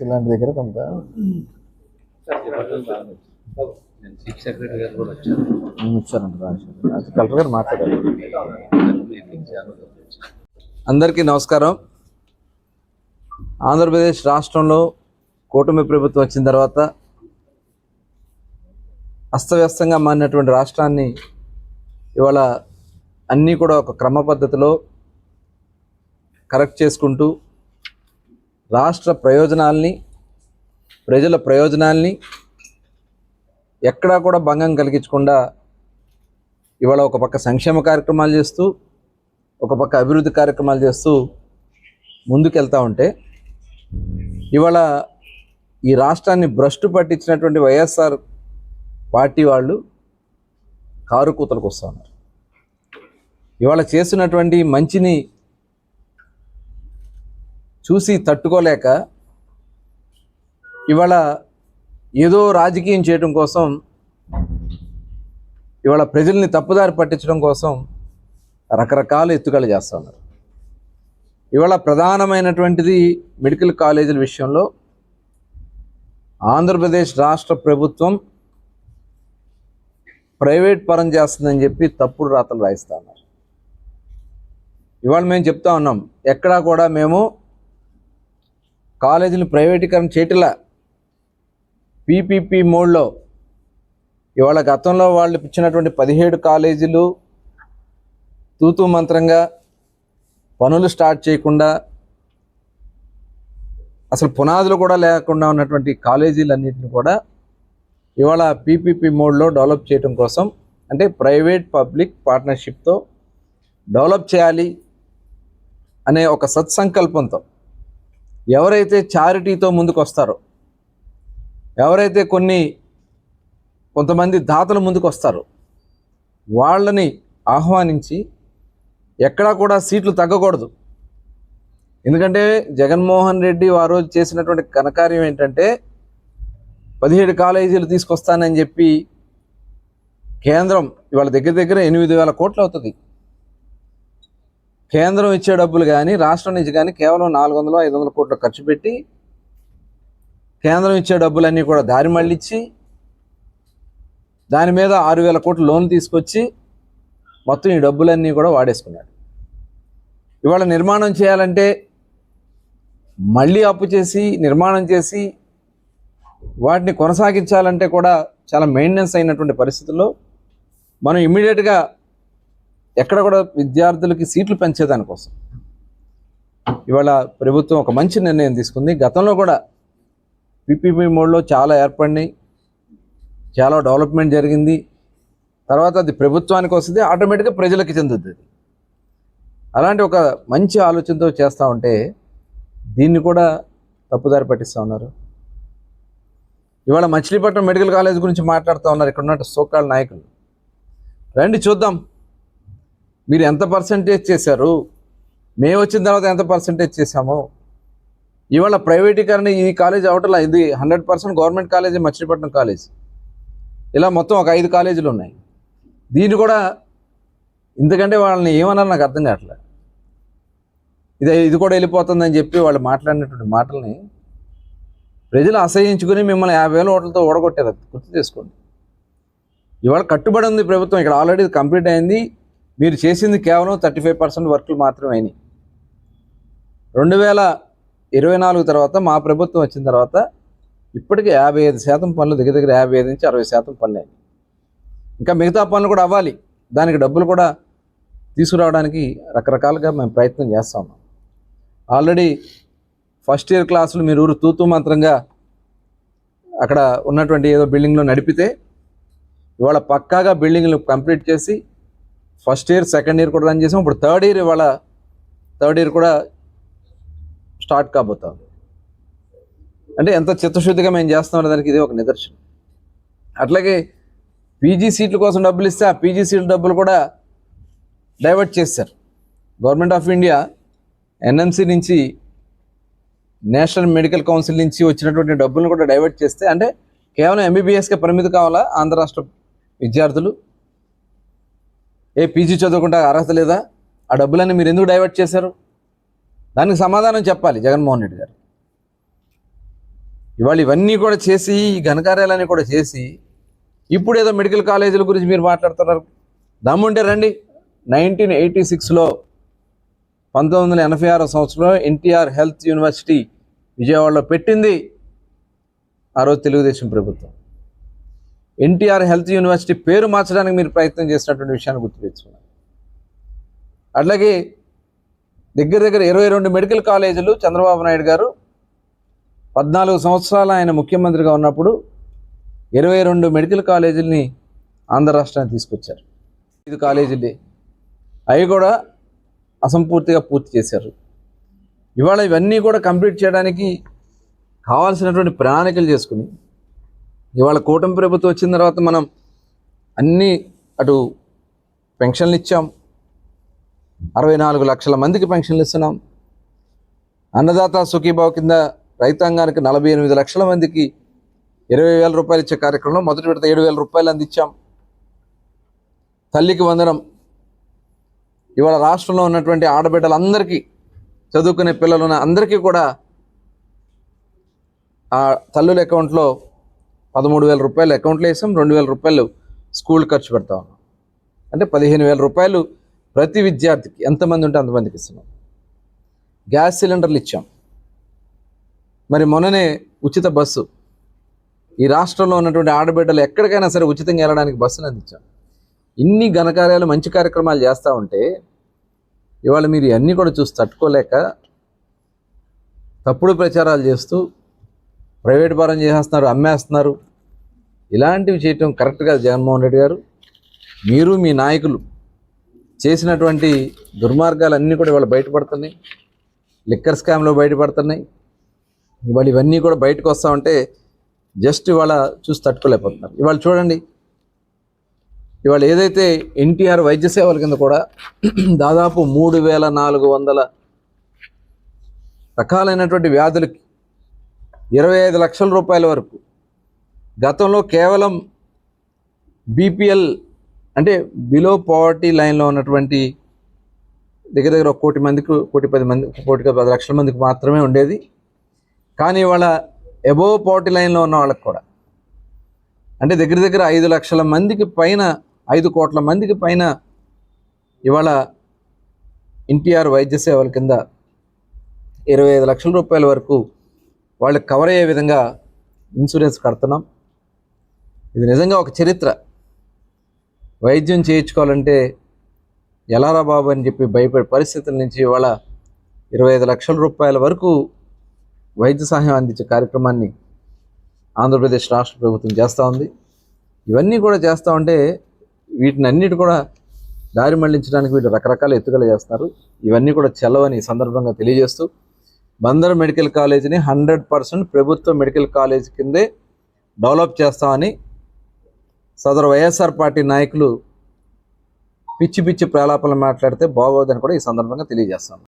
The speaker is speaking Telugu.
ఇలాంటి దగ్గర కొంత. చీఫ్ సెక్రటరీ గారు. కూడా వచ్చారు రాజశేఖర్ కలెక్టర్ గారు మాట్లాడారు. అందరికీ నమస్కారం. ఆంధ్రప్రదేశ్ రాష్ట్రంలో కూటమి ప్రభుత్వం వచ్చిన తర్వాత అస్తవ్యస్తంగా మారినటువంటి రాష్ట్రాన్ని ఇవాళ అన్నీ కూడా ఒక క్రమ పద్ధతిలో కరెక్ట్ చేసుకుంటూ రాష్ట్ర ప్రయోజనాల్ని ప్రజల ప్రయోజనాల్ని ఎక్కడా కూడా భంగం కలిగించకుండా ఇవాళ ఒక పక్క సంక్షేమ కార్యక్రమాలు చేస్తూ ఒక పక్క అభివృద్ధి కార్యక్రమాలు చేస్తూ ముందుకెళ్తూ ఉంటే ఇవాళ ఈ రాష్ట్రాన్ని భ్రష్టు పట్టించినటువంటి వైఎస్ఆర్ పార్టీ వాళ్ళు కారు కూతలకు వస్తూ ఉన్నారు. ఇవాళ చేస్తున్నటువంటి మంచిని చూసి తట్టుకోలేక ఇవాళ ఏదో రాజకీయం చేయడం కోసం ఇవాళ ప్రజల్ని తప్పుదారి పట్టించడం కోసం రకరకాల ఎత్తుగాలు చేస్తూ ఉన్నారు. ఇవాళ ప్రధానమైనటువంటిది మెడికల్ కాలేజీల విషయంలో ఆంధ్రప్రదేశ్ రాష్ట్ర ప్రభుత్వం ప్రైవేట్ పరం చేస్తుందని చెప్పి తప్పుడు రాతలు రాయిస్తూ ఉన్నారు. ఇవాళ మేము చెప్తా ఉన్నాం ఎక్కడా కూడా మేము కాలేజీలు ప్రైవేటీకరణ చేయటంలా పీపీపీ మోడ్లో ఇవాళ గతంలో వాళ్ళు ఇచ్చినటువంటి పదిహేడు కాలేజీలు తూతూ మంత్రంగా పనులు స్టార్ట్ చేయకుండా అసలు పునాదులు కూడా లేకుండా ఉన్నటువంటి కాలేజీలన్నింటిని కూడా ఇవాళ పీపీపీ మోడ్లో డెవలప్ చేయడం కోసం అంటే ప్రైవేట్ పబ్లిక్ పార్ట్నర్షిప్తో డెవలప్ చేయాలి అనే ఒక సత్సంకల్పంతో ఎవరైతే చారిటీతో ముందుకు వస్తారో ఎవరైతే కొన్ని కొంతమంది దాతలు ముందుకు వస్తారో వాళ్ళని ఆహ్వానించి ఎక్కడా కూడా సీట్లు తగ్గకూడదు. ఎందుకంటే జగన్మోహన్ రెడ్డి ఆ రోజు చేసినటువంటి ఘనకార్యం ఏంటంటే పదిహేడు కాలేజీలు తీసుకొస్తానని చెప్పి కేంద్రం ఇవాళ దగ్గర దగ్గర ఎనిమిది వేల కోట్లు అవుతుంది. కేంద్రం ఇచ్చే డబ్బులు కానీ రాష్ట్రం నుంచి కానీ కేవలం నాలుగు వందలు ఐదు వందల కోట్లు ఖర్చు పెట్టి కేంద్రం ఇచ్చే డబ్బులన్నీ కూడా దారి మళ్ళించి దాని మీద ఆరు వేల కోట్లు లోన్ తీసుకొచ్చి మొత్తం ఈ డబ్బులన్నీ కూడా వాడేసుకున్నాడు. ఇవాళ నిర్మాణం చేయాలంటే మళ్ళీ అప్పు చేసి నిర్మాణం చేసి వాటిని కొనసాగించాలంటే కూడా చాలా మెయింటెనెన్స్ అయినటువంటి పరిస్థితుల్లో మనం ఇమ్మీడియట్గా ఎక్కడ కూడా విద్యార్థులకి సీట్లు పెంచేదానికోసం. ఇవాళ ప్రభుత్వం ఒక మంచి నిర్ణయం తీసుకుంది. గతంలో కూడా పీపీపీ మోడ్లో చాలా ఏర్పడినాయి. చాలా డెవలప్మెంట్ జరిగింది. తర్వాత అది ప్రభుత్వానికి వస్తుంది. ఆటోమేటిక్గా ప్రజలకి చెందుతుంది అలాంటి ఒక మంచి ఆలోచనతో చేస్తూ ఉంటే దీన్ని కూడా తప్పుదారి పట్టిస్తూ ఉన్నారు. ఇవాళ మచిలీపట్నం మెడికల్ కాలేజ్ గురించి మాట్లాడుతూ ఉన్నారు. ఇక్కడ ఉన్నట్టు సోకాళ్ళ నాయకులు. రండి చూద్దాం. మీరు ఎంత పర్సంటేజ్ చేశారు? మేము వచ్చిన తర్వాత ఎంత పర్సంటేజ్ చేశాము? ఇవాళ ప్రైవేటీకరణ ఈ కాలేజ్ అవటలా ఇది hundred percent government college Machilipatnam college. ఇలా మొత్తం ఒక ఐదు కాలేజీలు ఉన్నాయి. దీన్ని కూడా ఎందుకంటే వాళ్ళని ఏమన్నారు నాకు అర్థం కావట్లేదు ఇది ఇది కూడా వెళ్ళిపోతుందని చెప్పి వాళ్ళు మాట్లాడినటువంటి మాటల్ని ప్రజలు అసహించుకుని మిమ్మల్ని యాభై వేల ఓట్లతో ఓడగొట్టారు. గుర్తు చేసుకోండి. ఇవాళ కట్టుబడి ఉంది ప్రభుత్వం. ఇక్కడ ఆల్రెడీ కంప్లీట్ అయింది. మీరు చేసింది కేవలం థర్టీ ఫైవ్ పర్సెంట్ వర్క్లు మాత్రమే అయినాయి. రెండు వేల ఇరవై నాలుగు తర్వాత మా ప్రభుత్వం వచ్చిన తర్వాత ఇప్పటికి యాభై ఐదు శాతం పనులు దగ్గర దగ్గర యాభై ఐదు నుంచి అరవై శాతం పనులు అయినాయి. ఇంకా మిగతా పనులు కూడా అవ్వాలి. దానికి డబ్బులు కూడా తీసుకురావడానికి రకరకాలుగా మేము ప్రయత్నం చేస్తా ఉన్నాం. ఆల్రెడీ ఫస్ట్ ఇయర్ క్లాసులు మీరు ఊరు తూతూ మంత్రంగా అక్కడ ఉన్నటువంటి ఏదో బిల్డింగ్లో నడిపితే ఇవాళ పక్కాగా బిల్డింగ్లు కంప్లీట్ చేసి ఫస్ట్ ఇయర్ సెకండ్ ఇయర్ కూడా రన్ చేసాం. ఇప్పుడు థర్డ్ ఇయర్ ఇవాళ థర్డ్ ఇయర్ కూడా స్టార్ట్ కాబోతాం. అంటే ఎంత చిత్తశుద్ధిగా మేము చేస్తామనే దానికి ఇది ఒక నిదర్శనం. అట్లాగే పీజీ సీట్ల కోసం డబ్బులు ఇస్తే ఆ పీజీ సీట్ల డబ్బులు కూడా డైవర్ట్ చేశారు. గవర్నమెంట్ ఆఫ్ ఇండియా ఎన్ఎంసీ నుంచి నేషనల్ మెడికల్ కౌన్సిల్ నుంచి వచ్చినటువంటి డబ్బులను కూడా డైవర్ట్ చేస్తే అంటే కేవలం ఎంబీబీఎస్కే పరిమితి కావాలా? ఆంధ్ర రాష్ట్ర విద్యార్థులు ఏ పీజీ చదువుకుంటా అర్హత లేదా? ఆ డబ్బులన్నీ మీరు ఎందుకు డైవర్ట్ చేశారు? దానికి సమాధానం చెప్పాలి జగన్మోహన్ రెడ్డి గారు. ఇవాళ ఇవన్నీ కూడా చేసి ఈ ఘనకార్యాలన్నీ కూడా చేసి ఇప్పుడు ఏదో మెడికల్ కాలేజీల గురించి మీరు మాట్లాడుతున్నారు. దమ్ముంటే రండి. నైన్టీన్ ఎయిటీ సిక్స్లో పంతొమ్మిది వందల ఎనభై ఆరో సంవత్సరంలో ఎన్టీఆర్ హెల్త్ యూనివర్సిటీ విజయవాడలో పెట్టింది. ఆ రోజు తెలుగుదేశం ప్రభుత్వం. ఎన్టీఆర్ హెల్త్ యూనివర్సిటీ పేరు మార్చడానికి మీరు ప్రయత్నం చేసినటువంటి విషయాన్ని గుర్తుపెట్టుకున్నారు అట్లాగే దగ్గర దగ్గర ఇరవై రెండు మెడికల్ కాలేజీలు చంద్రబాబు నాయుడు గారు పద్నాలుగు సంవత్సరాలు ఆయన ముఖ్యమంత్రిగా ఉన్నప్పుడు ఇరవై రెండు మెడికల్ కాలేజీలని ఆంధ్ర రాష్ట్రానికి తీసుకొచ్చారు. ఐదు కాలేజీలు. అవి కూడా అసంపూర్తిగా పూర్తి చేశారు. ఇవాళ ఇవన్నీ కూడా కంప్లీట్ చేయడానికి కావాల్సినటువంటి ప్రణాళికలు చేసుకుని ఇవాళ కూటమి ప్రభుత్వం వచ్చిన తర్వాత మనం అన్నీ అటు పెన్షన్లు ఇచ్చాం. అరవై నాలుగు లక్షల మందికి పెన్షన్లు ఇస్తున్నాం. అన్నదాత సుఖీభావ కింద రైతాంగానికి నలభై ఎనిమిది లక్షల మందికి ఇరవై వేల రూపాయలు ఇచ్చే కార్యక్రమంలో మొదటి విడత ఏడు వేల రూపాయలు అందించాం. తల్లికి వందనం. ఇవాళ రాష్ట్రంలో ఉన్నటువంటి ఆడబిడ్డలందరికీ చదువుకునే పిల్లలున్న అందరికీ కూడా ఆ తల్లుల అకౌంట్లో పదమూడు వేల రూపాయలు అకౌంట్లో వేసాం రెండు వేల రూపాయలు స్కూల్ ఖర్చు పెడతా ఉన్నాం. అంటే పదిహేను వేల రూపాయలు ప్రతి విద్యార్థికి ఎంతమంది ఉంటే అంతమందికి ఇస్తున్నాం. గ్యాస్ సిలిండర్లు ఇచ్చాం. మరి మొన్ననే ఉచిత బస్సు. ఈ రాష్ట్రంలో ఉన్నటువంటి ఆడబిడ్డలు ఎక్కడికైనా సరే ఉచితంగా వెళ్ళడానికి బస్సులు అందించాం. ఇన్ని ఘనకార్యాలు మంచి కార్యక్రమాలు చేస్తూ ఉంటే ఇవాళ మీరు ఇవన్నీ కూడా చూసి తట్టుకోలేక తప్పుడు ప్రచారాలు చేస్తూ ప్రైవేట్ పరం చేసేస్తున్నారు అమ్మేస్తున్నారు. ఇలాంటివి చేయటం కరెక్ట్గా జగన్మోహన్ రెడ్డి గారు. మీరు మీ నాయకులు చేసినటువంటి దుర్మార్గాలన్నీ కూడా ఇవాళ బయటపడుతున్నాయి. లిక్కర్ స్కామ్లో బయటపడుతున్నాయి. ఇవాళ ఇవన్నీ కూడా బయటకు వస్తూ ఉంటే జస్ట్ ఇవాళ చూసి తట్టుకోలేకపోతున్నారు. ఇవాళ చూడండి. ఇవాళ ఏదైతే ఎన్టీఆర్ వైద్య సేవల కింద కూడా దాదాపు మూడు వేల నాలుగు వందల రకాలైనటువంటి వ్యాధులకి ఇరవై ఐదు లక్షల రూపాయల వరకు. గతంలో కేవలం బీపీఎల్ అంటే బిలో పవర్టీ లైన్లో ఉన్నటువంటి దగ్గర దగ్గర ఒక కోటి మందికి కోటి పది మంది కోటి పది లక్షల మందికి మాత్రమే ఉండేది. కానీ ఇవాళ ఎబోవ్ పవర్టీ లైన్లో ఉన్న వాళ్ళకి కూడా. అంటే దగ్గర దగ్గర ఐదు లక్షల మందికి పైన ఐదు కోట్ల మందికి పైన ఇవాళ ఎన్టీఆర్ వైద్య సేవల కింద ఇరవై ఐదు లక్షల రూపాయల వరకు వాళ్ళకి కవర్ అయ్యే విధంగా ఇన్సూరెన్స్ కడుతున్నాం. ఇది నిజంగా ఒక చరిత్ర. వైద్యం చేయించుకోవాలంటే ఎలారా బాబు అని చెప్పి భయపడే పరిస్థితుల నుంచి ఇవాళ ఇరవై ఐదు లక్షల రూపాయల వరకు వైద్య సహాయం అందించే కార్యక్రమాన్ని ఆంధ్రప్రదేశ్ రాష్ట్ర ప్రభుత్వం చేస్తూ ఉంది. ఇవన్నీ కూడా చేస్తూ ఉంటే వీటిని అన్నిటి కూడా దారి మళ్ళించడానికి వీళ్ళు రకరకాల ఎత్తుకలు చేస్తున్నారు. ఇవన్నీ కూడా చెల్లవని సందర్భంగా తెలియజేస్తూ బందర్ మెడికల్ కాలేజీని హండ్రెడ్ పర్సెంట్ ప్రభుత్వ మెడికల్ కాలేజ్ కిందే డెవలప్ చేస్తామని సదరు వైఎస్ఆర్ పార్టీ నాయకులు పిచ్చి పిచ్చి ప్రలాపనలు మాట్లాడితే బాగోదని కూడా ఈ సందర్భంగా తెలియజేస్తాను.